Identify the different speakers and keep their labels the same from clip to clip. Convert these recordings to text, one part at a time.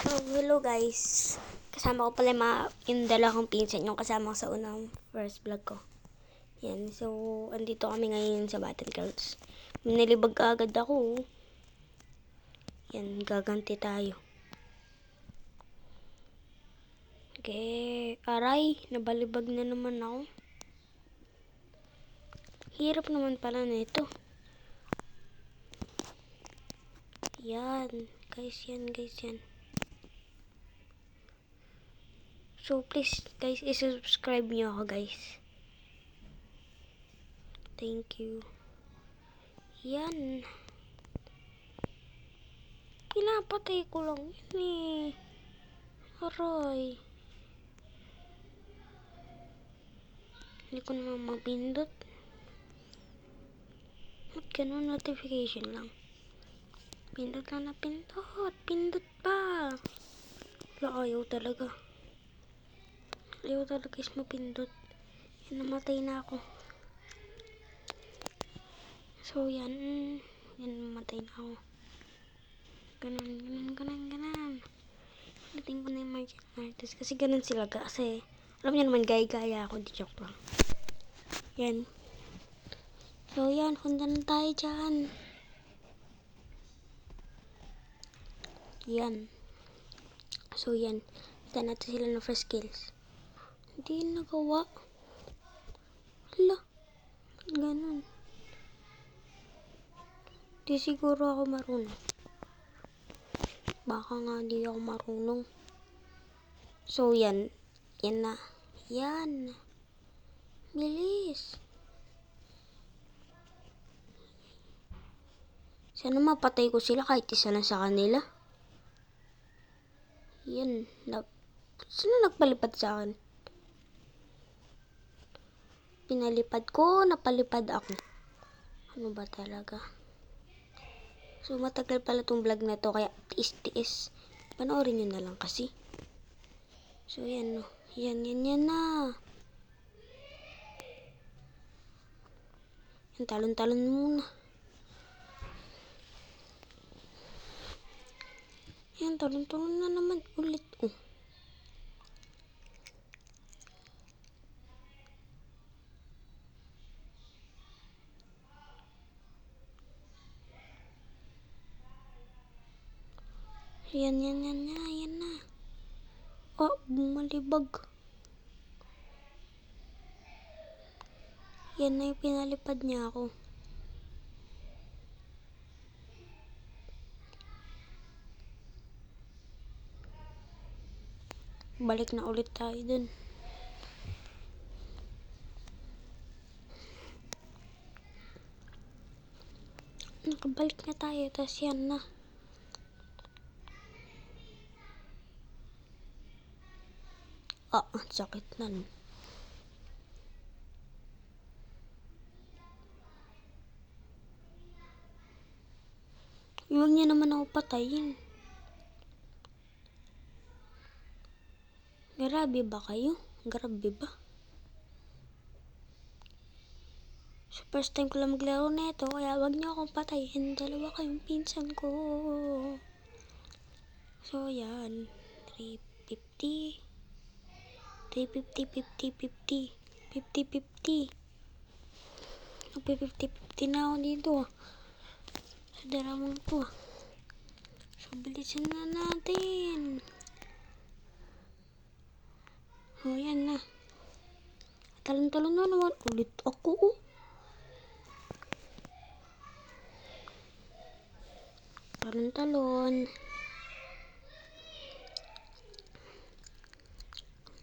Speaker 1: Oh, hello guys. Kasama ko pala yung, mga, yung dala kong pinsan yung kasama ko sa unang first vlog ko. Yan. So, andito kami ngayon sa Battlegrounds. Nilibag agad ako. Yan, gaganti tayo. Okay, aray, nabalibag na naman ako. Hirap naman pala na ito. Yan, guys, yan, guys, yan. So, please, guys, isubscribe nyo ako, guys. Thank you. Yan. Pinapatay ko lang yun eh. Aray. Hindi ko naman mapindot. Ba't ganun notification lang? Pindot lang na pindot. Pindot pa. Wala, ayaw talaga. Ayaw talaga is mapindot. Yan, namatay na ako. So, yan. Yan, namatay na ako. Ganun, ganun, ganun, ganun. Dating ko na yung martial artist. Kasi ganun sila. Kasi, alam niyo naman, gaya-gaya ako. Di joke lang. Yan. So, yan. Punta na tayo dyan. Yan. So, yan. Kita natin sila ng first skills. Hindi nagawa. Hala. Ganun. Di siguro ako marunong. Baka nga di ako marunong. So, yan. Yan na. Yan. Bilis. Sana mapatay ko sila kahit isa lang sa kanila. Yan. Na Sino nagpalipad sa akin? Pinalipad ko, napalipad ako. Ano ba talaga? So, matagal pala tong vlog na to, kaya tiis-tiis. Panoorin nyo na lang kasi. So, yan no. Yan, yan, yan na. Yan, talon-talon muna. Yan, talon-talon na naman ulit. Oh. Yan, yan, yan, yan, yan na. Oh, bumalibag. Yan na yung pinalipad niya ako. Balik na ulit tayo dun. Nakabalik na tayo, tas yan na. Ah, sakit na no. Huwag niya naman ako patayin. Grabe ba kayo? Grabe ba? So, first time ko lang maglaro na ito, kaya wag niyo akong patayin. Dalawa kayong pinsan ko. So, yan. 350. 350, 50, 50. 50, 50. Magpi-50-50 na ako dito. ah. Sa daramang to. ah. So, bilisan na natin. Oh, yan na. Talon-talon na naman ulit ako. Oh. Talon-talon.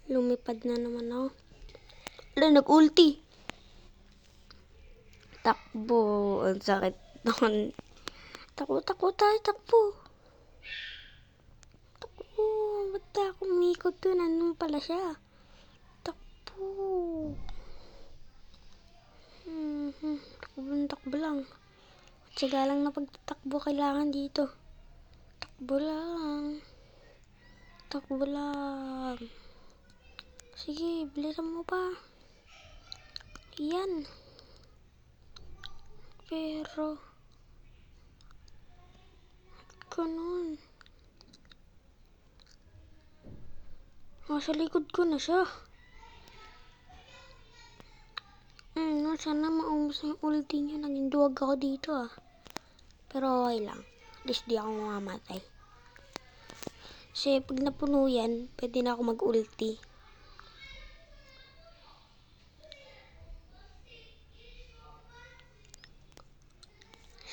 Speaker 1: Lumipad na naman ako. Wala, nag-ulti. Takbo. Ang sakit doon. Takbo, takbo tayo, takbo. Takbo. Ba't ako umikot doon? Anong pala siya? Takbo. Hmm, hmm. Takbo, takbo lang. Tsaga lang na pagtatakbo kailangan dito. Takbo lang. Takbo lang. Sige, bilisan mo pa. Yan. Pero, ganun. Nasa likod ko na siya. Hmm, sana maubos na yung ulti niya. Naging duwag ako dito ah. Pero okay lang. At least di ako mamamatay. Kasi pag napuno yan, pwede na ako mag-ulti.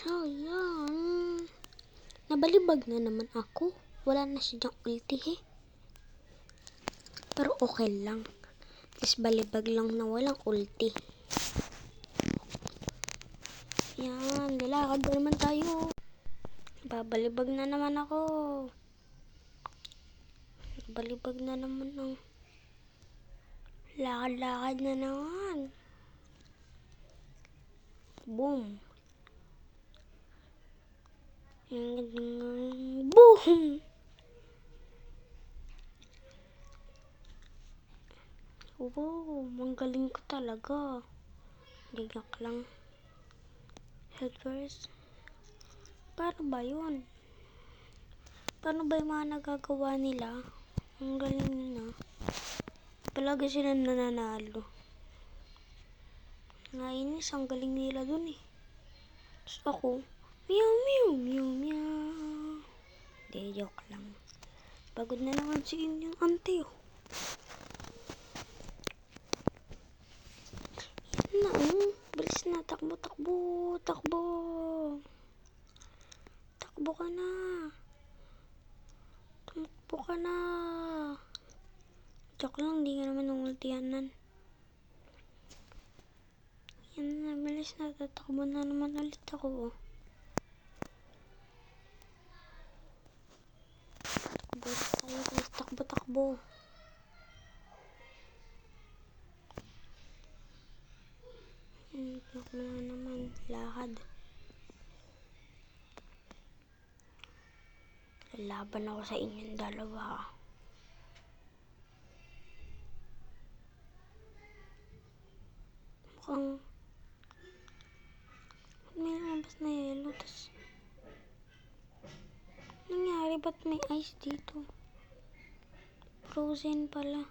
Speaker 1: So, yan. Nabalibag na naman ako. Wala na siyang ulti eh. Pero okay lang. Is balibag lang na walang ulti. Yan, lalakad na naman tayo. Babalibag na naman ako. Balibag na naman ang lakad-lakad na naman. Boom. Boom. Wow, ang galing ko talaga. Gigak lang. Head first. Paano ba yun? Paano ba yung mga nagagawa nila? Ang galing nila. Palagi sila nananalo. Nainis, ang galing nila dun eh. Tapos ako, meow meow meow meow. Hindi, joke lang. Pagod na naman si inyong ante oh. Yan na oh. Bilis na, takbo, takbo, takbo. Takbo ka na. Tumakbo ka na. Joke lang, hindi ka naman nungultiyanan. Yan na, bilis na, tatakbo na naman ulit ako. oh. Ulit tayo guys, takbo, takbo. Hmm, takbo na naman, lakad. Lalaban ako sa inyong dalawa. Mukhang may lumabas na yelo. Tapos, nangyari ba't may ice dito? Frozen pala.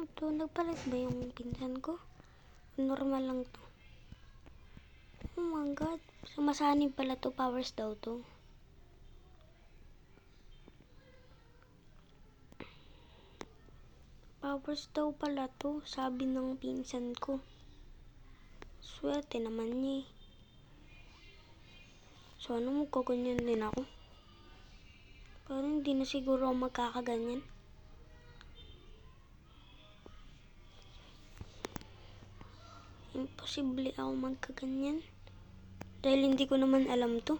Speaker 1: Ito, nagpalit ba yung pinsan ko? Normal lang to. Oh my god. Sumasanib pala to. Powers daw to. Powers daw pala to. Sabi ng pinsan ko. Swerte naman niya eh. So, ano magkaganyan din ako? Parang hindi na siguro ako magkakaganyan. Imposible ako magkaganyan. Dahil hindi ko naman alam to.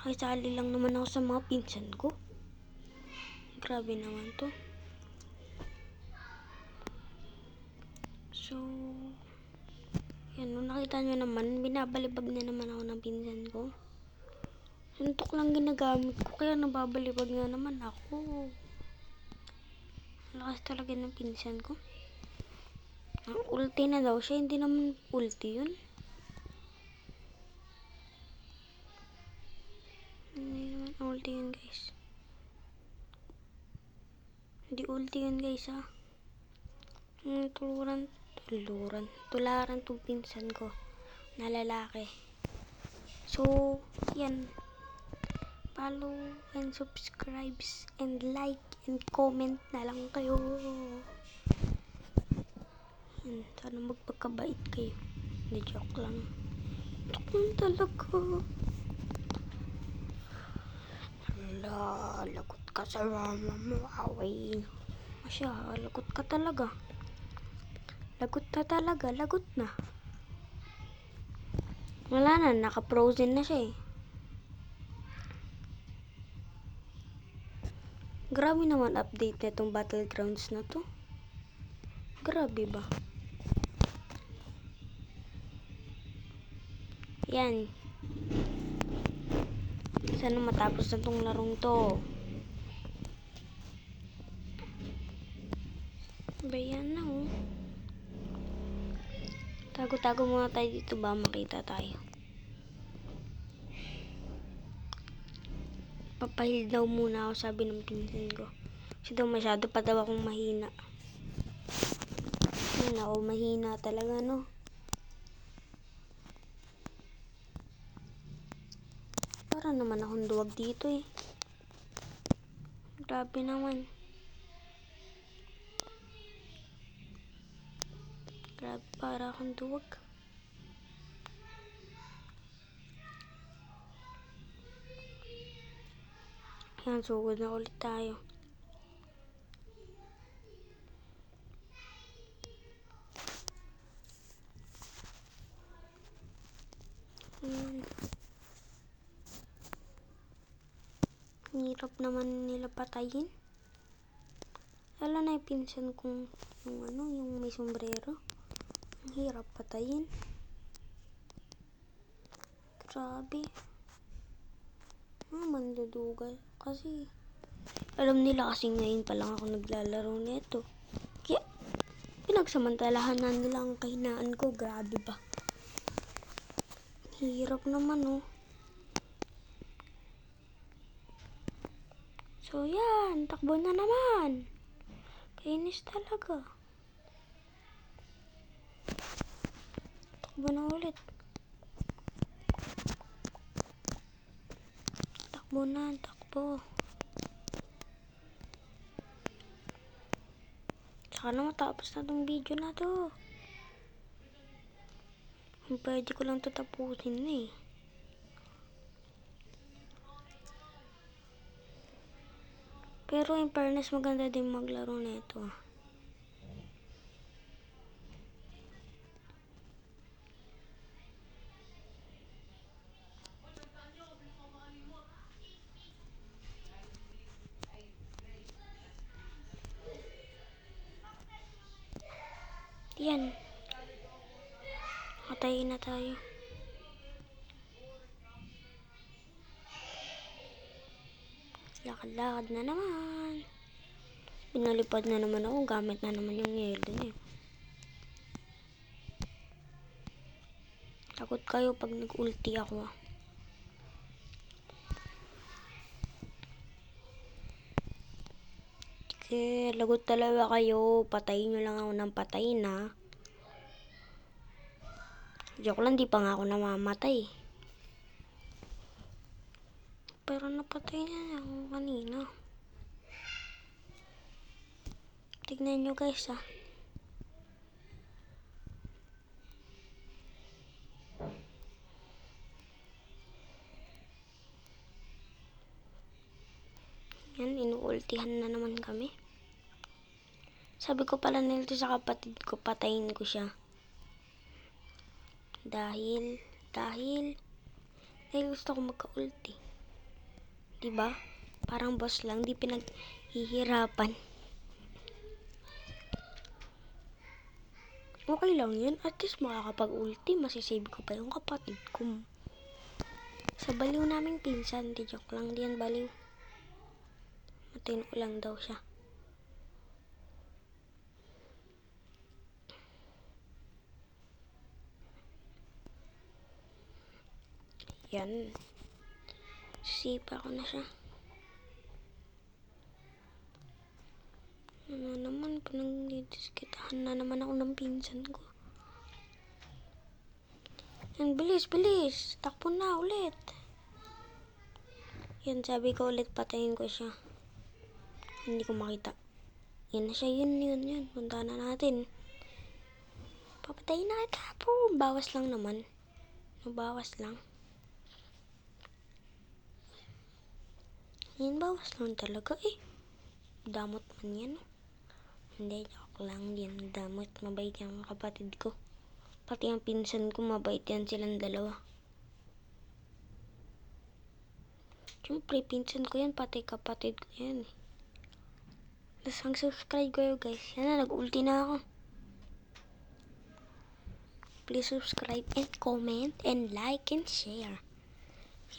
Speaker 1: Nakisali lang naman ako sa mga pinsan ko. Grabe naman to. So, yan, nung nakita nyo naman, binabalibag na naman ako ng pinsan ko. Suntok lang ginagamit ko, kaya nababalibag nga naman ako. Lakas talaga ng pinsan ko. Ang ulti na daw siya, hindi naman ulti yun. Hindi naman ulti yun guys. Hindi ulti yun guys ha. Hmm, tuluran, tuluran, tularan tong pinsan ko na lalaki. So, yan. Follow and subscribes and like and comment na lang kayo. Yan, sana magpagkabait kayo. Hindi joke lang. Joke lang talaga. Hala, lagot ka sa mama mo. Away. Masya, lagot ka talaga. Lagot na talaga, lagot na. Wala na, naka-frozen na siya eh. Grabe naman update na itong battlegrounds na to. Grabe ba? Yan. Sana matapos na tong larong to. Bayan na oh. Tago-tago muna tayo dito ba makita tayo. Papahil daw muna ako, sabi ng pinsan ko. Kasi daw masyado pa daw akong mahina. Ayun ako, mahina talaga, no? Para naman akong duwag dito, eh. Grabe naman. Para akong duwag. Yan, sugod na ulit tayo. Ang Hirap naman nila patayin. Lalo na yung pinsan kong yung ano, yung may sombrero. Hirap patayin. Grabe. Ah, mandudugal. Kasi, alam nila kasi ngayon pa lang ako naglalaro nito. Kaya, pinagsamantalahan na nila ang kahinaan ko. Grabe ba? Hirap naman, oh. So, yan. Takbo na naman. Kainis talaga. Takbo na ulit. Takbo na, takbo. Saka na matapos na tong video na to. Pwede ko lang to tapusin na eh. Pero in fairness, maganda din maglaro nito. Ah. Yan. Patayin na tayo. Lakad-lakad na naman. Pinalipad na naman ako. Gamit na naman yung yelo niya. Takot kayo pag nag-ulti ako ah. Sige, lagot talaga kayo. Patayin nyo lang ako ng patayin ha. Joke lang, di pa nga ako namamatay. Pero napatay na ako kanina. Tignan nyo guys ah. Yan, inuultihan na naman kami. Sabi ko pala nito sa kapatid ko, patayin ko siya. Dahil, dahil, dahil gusto ko magka-ulti. Diba? Parang boss lang, di pinaghihirapan. Okay lang yun. At least makakapag-ulti. Masisave ko pa yung kapatid ko. Sa baliw naming pinsan. Di joke lang diyan baliw. Matino lang daw siya. Yan. Sipa ko na siya. Ano naman, pinagdidiskitahan na naman ako ng pinsan ko. Yan, bilis, bilis. Takbo na ulit. Yan, sabi ko ulit patayin ko siya. Hindi ko makita. Yan na siya, yun, yun, yun. Punta na natin. Papatayin na kita po. Bawas lang naman. Bawas lang. Yan, bawas lang talaga eh. Damot man yan. oh. Hindi, joke lang din. Damot, mabait yung kapatid ko. Pati ang pinsan ko, mabait yan silang dalawa. Siyempre, pinsan ko yan, pati kapatid ko yan. eh. Tapos ang subscribe kayo guys. Yan na, nag-ulti na ako. Please subscribe and comment and like and share.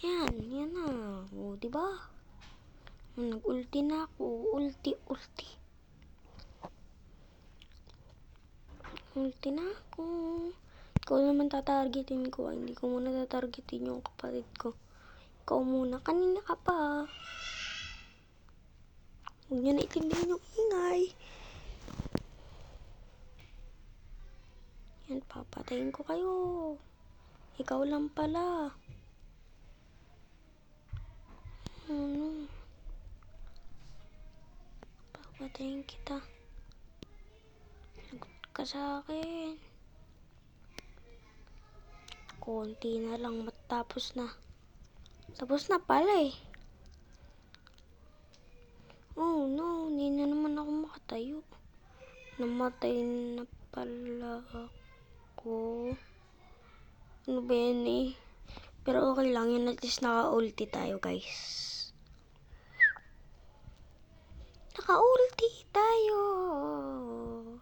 Speaker 1: Yan, yan na. O, diba? Nag-ulti na ako. Ulti, ulti. Ulti na ako. Ikaw naman tatargetin ko. ah. Hindi ko muna tatargetin yung kapatid ko. Ikaw muna. Kanina ka pa. Huwag niyo na itindihin yung ingay. Yan, papatayin ko kayo. Ikaw lang pala. Ano? Papatayin kita. Lagot ka sa akin. Konti na lang matapos na. Tapos na pala eh. Oh no, hindi na naman ako makatayo. Namatay na pala ako. Ano ba yan eh? Pero okay lang yun, at least naka-ulti tayo guys. 羽織るティだよ